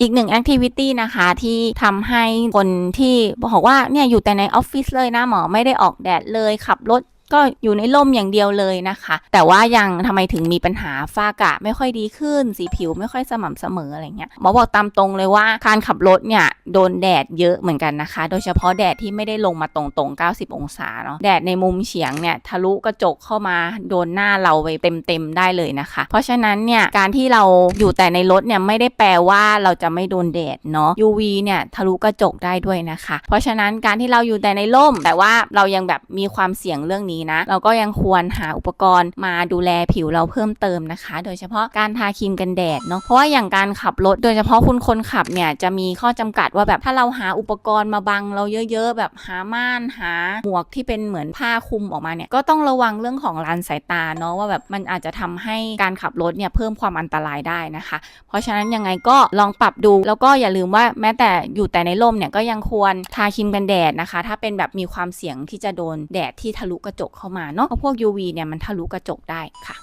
อีกหนึ่งแอคทิวิตี้นะคะที่ทำให้คนที่บอกว่าเนี่ยอยู่แต่ในออฟฟิศเลยนะหมอไม่ได้ออกแดดเลยขับรถ ก็อยู่ในร่มอย่างเดียวเลยนะคะ แต่ว่ายังทำไมถึงมีปัญหาฝ้ากระไม่ค่อยดีขึ้น สีผิวไม่ค่อยสม่ำเสมออะไรเงี้ยหมอบอกตามตรงเลยว่าการขับรถเนี่ยโดนแดดเยอะเหมือนกันนะคะ โดยเฉพาะแดดที่ไม่ได้ลงมาตรงๆ 90 องศาเนาะแดดในมุมเฉียงเนี่ยทะลุกระจกเข้ามาโดนหน้าเราไปเต็มๆได้เลยนะคะ เพราะฉะนั้นเนี่ยการที่เราอยู่แต่ในรถเนี่ยไม่ได้แปลว่าเราจะไม่โดนแดดเนาะ UV เนี่ยทะลุกระจกได้ด้วยนะคะ เพราะฉะนั้นการที่เราอยู่แต่ในร่ม แต่ว่าเรายังแบบมีความเสี่ยงเรื่องนี้นะ เราก็ยังควรหาอุปกรณ์มาดูแลผิวเราเพิ่มเติมนะคะ โดยเฉพาะการทาครีมกันแดดเนาะเพราะว่าอย่างการขับรถโดยเฉพาะคุณคนขับเนี่ยจะมีข้อจำกัดว่าแบบถ้าเราหาอุปกรณ์มาบังเราเยอะ ๆ แบบหาม่านหาหมวกที่เป็นเหมือนผ้าคลุมออกมาเนี่ยก็ต้องระวังเรื่องของลานสายตาเนาะว่าแบบมันอาจจะทำให้การขับรถเนี่ยเพิ่มความอันตรายได้นะคะ เพราะฉะนั้นยังไงก็ลองปรับดูแล้วก็อย่าลืมว่าแม้แต่อยู่แต่ในร่มเนี่ยก็ยังควรทาครีมกันแดดนะคะ ถ้าเป็นแบบมีความเสี่ยงที่จะโดนแดดที่ทะลุกระจจกเข้ามาเนาะเพราะพวก UV เนี่ยมันทะลุกระจกได้ค่ะ